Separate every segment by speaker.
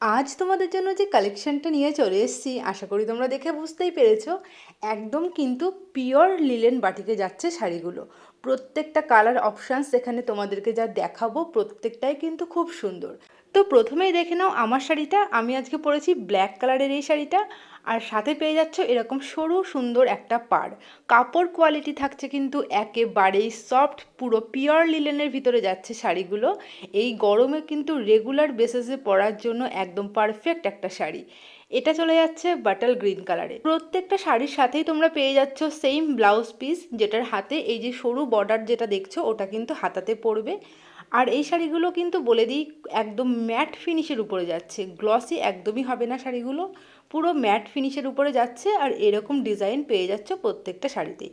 Speaker 1: আজ তোমাদের জন্য যে কালেকশনটা নিয়ে চলে এসেছি, আশা করি তোমরা দেখে বুঝতেই পেরেছ। একদম কিন্তু পিওর লিলেন বাটিকে যাচ্ছে শাড়িগুলো। প্রত্যেকটা কালার অপশানস এখানে তোমাদেরকে যা দেখাবো, প্রত্যেকটাই কিন্তু খুব সুন্দর। তো প্রথমেই দেখে নাও আমার শাড়িটা। আমি আজকে পরেছি ব্ল্যাক কালারের এই শাড়িটা। আর সাথে পেয়ে যাচ্ছ এরকম সরু সুন্দর একটা পাড়। কাপড় কোয়ালিটি থাকছে কিন্তু একেবারেই সফট পুরো পিওর লিলেনের ভিতরে যাচ্ছে শাড়িগুলো। এই গরমে কিন্তু রেগুলার বেসিসে পরার জন্য একদম পারফেক্ট একটা শাড়ি। এটা চলে যাচ্ছে বাটাল গ্রিন কালারে প্রত্যেকটা শাড়ির সাথেই তোমরা পেয়ে যাচ্ছ সেম ব্লাউজ পিস যেটার হাতে এই যে সরু বর্ডার যেটা দেখছ, ওটা কিন্তু হাতাতে পড়বে আর এই শাড়িগুলো কিন্তু বলে দিই, একদম ম্যাট ফিনিশের উপরে যাচ্ছে। গ্লসি একদমই হবে না শাড়িগুলো। পুরো ম্যাট ফিনিশের উপরে যাচ্ছে আর এরকম ডিজাইন পেয়ে যাচ্ছে প্রত্যেকটা শাড়িতেই।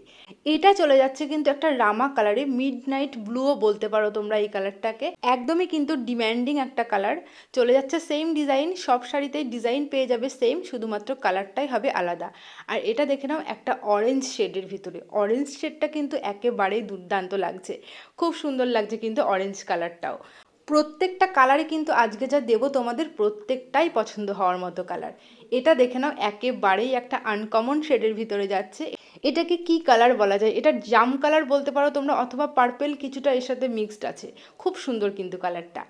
Speaker 1: এটা চলে যাচ্ছে কিন্তু একটা রামা কালারে মিড নাইট ব্লুও বলতে পারো তোমরা এই কালারটাকে একদমই কিন্তু ডিম্যান্ডিং একটা কালার চলে যাচ্ছে সেম ডিজাইন সব শাড়িতেই ডিজাইন পেয়ে যাবে সেম শুধুমাত্র কালারটাই হবে আলাদা। আর এটা দেখে নাও একটা অরেঞ্জ শেডের ভিতরে। অরেঞ্জ শেডটা কিন্তু একেবারেই দুর্দান্ত লাগছে। খুব সুন্দর লাগছে কিন্তু অরেঞ্জ কালারটাও প্রত্যেকটা কালারে কিন্তু আজকে যা দেবো তোমাদের প্রত্যেকটাই পছন্দ হওয়ার মতো কালার। এটা দেখে নাও, একেবারেই একটা আনকমন শেডের ভিতরে যাচ্ছে। এটাকে কি কালার বলা যায়? এটা জাম কালার বলতে পারো তোমরা, অথবা পার্পেল কিছুটা এর সাথে মিক্সড আছে। খুব সুন্দর কিন্তু কালারটা।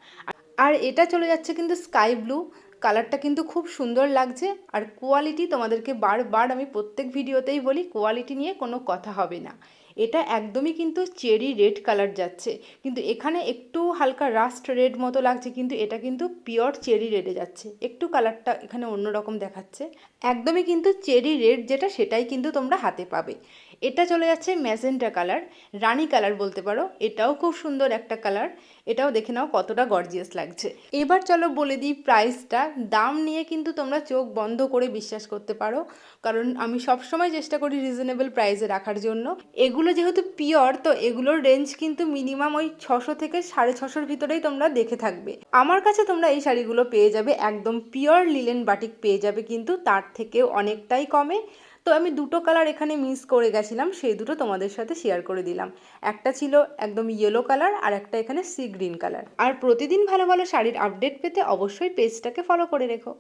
Speaker 1: আর এটা চলে যাচ্ছে কিন্তু স্কাই ব্লু কালারটা কিন্তু খুব সুন্দর লাগছে আর কোয়ালিটি তোমাদেরকে বারবার আমি প্রত্যেক ভিডিওতেই বলি, কোয়ালিটি নিয়ে কোনো কথা হবে না। এটা একদমই কিন্তু চেরি রেড কালার যাচ্ছে। কিন্তু এখানে একটু হালকা রাস্ট রেড মতো লাগছে, কিন্তু এটা কিন্তু পিওর চেরি রেডে যাচ্ছে। একটু কালারটা এখানে অন্যরকম দেখাচ্ছে। একদমই কিন্তু চেরি রেড যেটা, সেটাই কিন্তু তোমরা হাতে পাবে। এটা চলে যাচ্ছে ম্যাজেন্টা কালার, রানী কালার বলতে পারো। এটাও খুব সুন্দর একটা কালার। এটাও দেখে নাও কতটা গর্জিয়াস লাগছে। এবার চলো বলে দিই প্রাইসটা দাম নিয়ে কিন্তু তোমরা চোখ বন্ধ করে বিশ্বাস করতে পারো। কারণ আমি সবসময় চেষ্টা করি রিজনেবল প্রাইসে রাখার জন্য। এগুলো যেহেতু পিওর তো এগুলোর রেঞ্জ কিন্তু মিনিমাম ওই ছশো থেকে সাড়ে ছশোর ভিতরেই তোমরা দেখে থাকবে। আমার কাছে তোমরা এই শাড়িগুলো পেয়ে যাবে। একদম পিওর লিলেন বাটিক পেয়ে যাবে কিন্তু তার থেকেও অনেকটাই কমে। তো আমি দুটো কালার এখানে মিস করে গেছিলাম, সেই দুটো তোমাদের সাথে শেয়ার করে দিলাম। একটা ছিল একদম ইয়েলো কালার আর একটা এখানে সি গ্রিন কালার আর প্রতিদিন ভালো ভালো শাড়ির আপডেট পেতে অবশ্যই পেজটাকে ফলো করে রেখো।